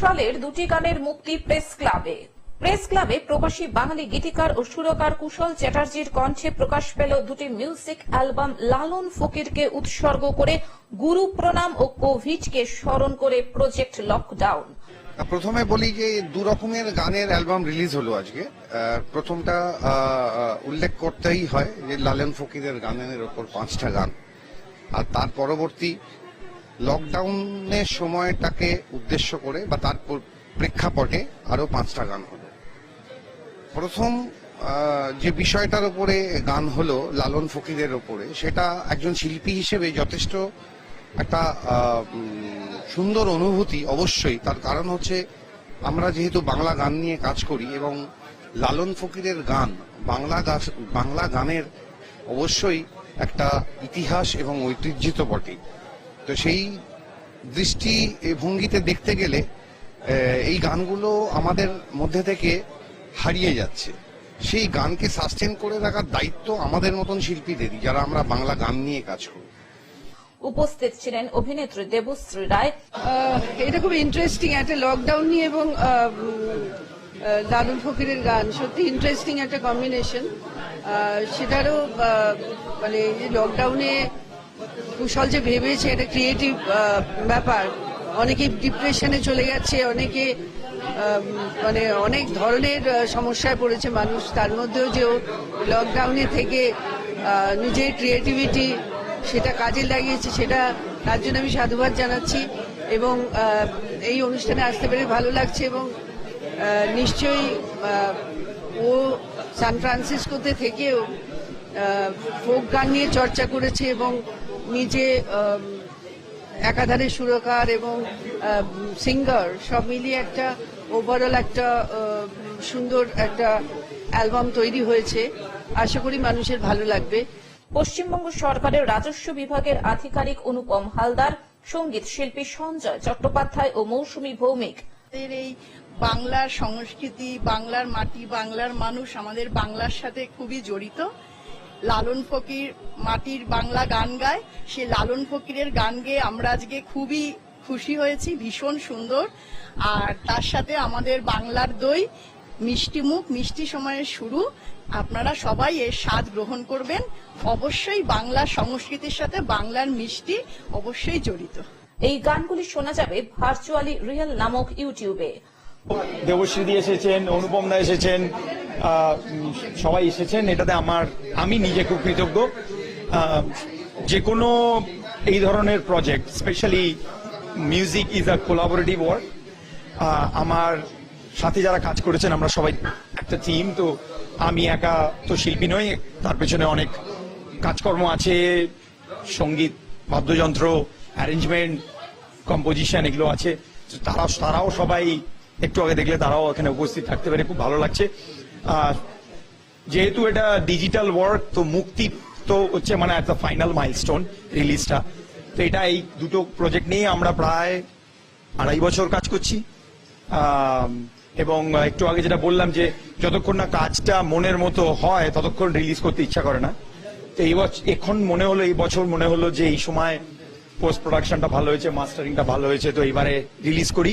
কুশলের দুটি গানের মুক্তি প্রেস ক্লাবে। প্রেস ক্লাবে প্রবাসী বাঙালি গীতিকার ও সুরকার কুশল চ্যাটার্জির কণ্ঠে প্রকাশ পেল দুটি মিউজিক অ্যালবাম লালন ফকিরকে উৎসর্গ করে গুরু প্রণাম ও কোভিডকে স্মরণ করে প্রজেক্ট লকডাউন। প্রথমে বলি যে দু রকমের গানের অ্যালবাম রিলিজ হলো আজকে। প্রথমটা উল্লেখ করতেই হয় যে লালন ফকিরের গানের ওপর পাঁচটা গান। আর তার পরবর্তী লকডাউনের সময়টাকে উদ্দেশ্য করে বা তার প্রেক্ষাপটে আরও পাঁচটা গান হলো। প্রথম যে বিষয়টার উপরে গান হলো লালন ফকিরের ওপরে সেটা একজন শিল্পী হিসেবে যথেষ্ট একটা সুন্দর অনুভূতি অবশ্যই। তার কারণ হচ্ছে আমরা যেহেতু বাংলা গান নিয়ে কাজ করি এবং লালন ফকিরের গান, বাংলা গাছ- বাংলা গানের অবশ্যই একটা ইতিহাস এবং ঐতিহ্য তো বটেই। তো সেই দৃষ্টি এ ভঙ্গিতে দেখতে গেলে এই গানগুলো আমাদের মধ্যে থেকে হারিয়ে যাচ্ছে। সেই গানকে সাস্টেন করে রাখার দায়িত্ব আমাদের মতন শিল্পীদেরই যারা আমরা বাংলা গান নিয়ে কাজ করি। উপস্থিত ছিলেন অভিনেত্রী দেবশ্রী রায়। এটা খুব ইন্টারেস্টিং একটা লকডাউন নিয়ে এবং লালন ফকিরের গান। সত্যি ইন্টারেস্টিং একটা কম্বিনেশন সেটারও মানে লকডাউনে কুশল যে ভেবেছে একটা ক্রিয়েটিভ ব্যাপার। অনেকে ডিপ্রেশনে চলে গেছে, অনেকে মানে অনেক ধরনের সমস্যায় পড়েছে মানুষ। তার মধ্যেও যে লকডাউনে থেকে নিজের ক্রিয়েটিভিটি সেটা কাজে লাগিয়েছে, সেটা তার জন্য আমি সাধুবাদ জানাচ্ছি এবং এই অনুষ্ঠানে আসতে পেরে ভালো লাগছে এবং নিশ্চয়ই ও সান ফ্রান্সিসকোতে থেকেও ফোক গান নিয়ে চর্চা করেছে এবং নিজে একাধারে সুরকার এবং সিঙ্গার সব মিলিয়ে একটা ওভারঅল একটা সুন্দর একটা অ্যালবাম তৈরি হয়েছে। আশা করি মানুষের ভালো লাগবে। পশ্চিমবঙ্গ সরকারের রাজস্ব বিভাগের আধিকারিক অনুপম হালদার সংগীত শিল্পী সঞ্জয় চট্টোপাধ্যায় ও মৌসুমী ভৌমিক। এই বাংলার সংস্কৃতি বাংলার মাটি বাংলার মানুষ আমাদের বাংলার সাথে খুবই জড়িত। লালন ফকির মাটির বাংলা গান গায়। সে লালন ফকিরের গান গেয়ে আমরা আজকে খুবই খুশি হয়েছি, ভীষণ সুন্দর। আর তার সাথে আমাদের বাংলার দই, মিষ্টি মুখ, মিষ্টি সময়ের শুরু। আপনারা সবাই এর স্বাদ গ্রহণ করবেন। অবশ্যই বাংলা সংস্কৃতির সাথে বাংলার মিষ্টি অবশ্যই জড়িত। এই গানগুলি শোনা যাবে ভার্চুয়ালি রিয়েল নামক ইউটিউবে। দেবশ্রীদি এসেছেন, অনুপম দা এসেছেন সবাই এসেছেন। এটাতে আমার, আমি নিজে খুব কৃতজ্ঞ। যে কোনো এই ধরনের project specially music is a collaborative work আমার সাথে যারা কাজ করেছেন, আমরা সবাই একটা টিম তো আমি একা তো শিল্পী নই, তার পেছনে অনেক কাজকর্ম আছে, সংগীত, বাদ্যযন্ত্র অ্যারেঞ্জমেন্ট কম্পোজিশন এগুলো আছে। তারা তারাও সবাই একটু আগে দেখলে তারাও এখানে উপস্থিত থাকতে পারে খুব ভালো লাগছে। আর যেহেতু এটা ডিজিটাল ওয়ার্ক, তো মুক্তি তো হচ্ছে মানে একটা ফাইনাল মাইলস্টোন রিলিজটা তো এটা এই দুটো প্রজেক্ট নিয়ে আমরা প্রায় আড়াই বছর কাজ করছি। এবং একটু আগে যেটা বললাম যে যতক্ষণ না কাজটা মনের মতো হয়, ততক্ষণ রিলিজ করতে ইচ্ছা করে না। তো এই বছর এখন মনে হলো, এই বছর মনে হলো যে এই সময় পোস্ট প্রোডাকশনটা ভালো হয়েছে মাস্টারিংটা ভালো হয়েছে, তো এবারে রিলিজ করি।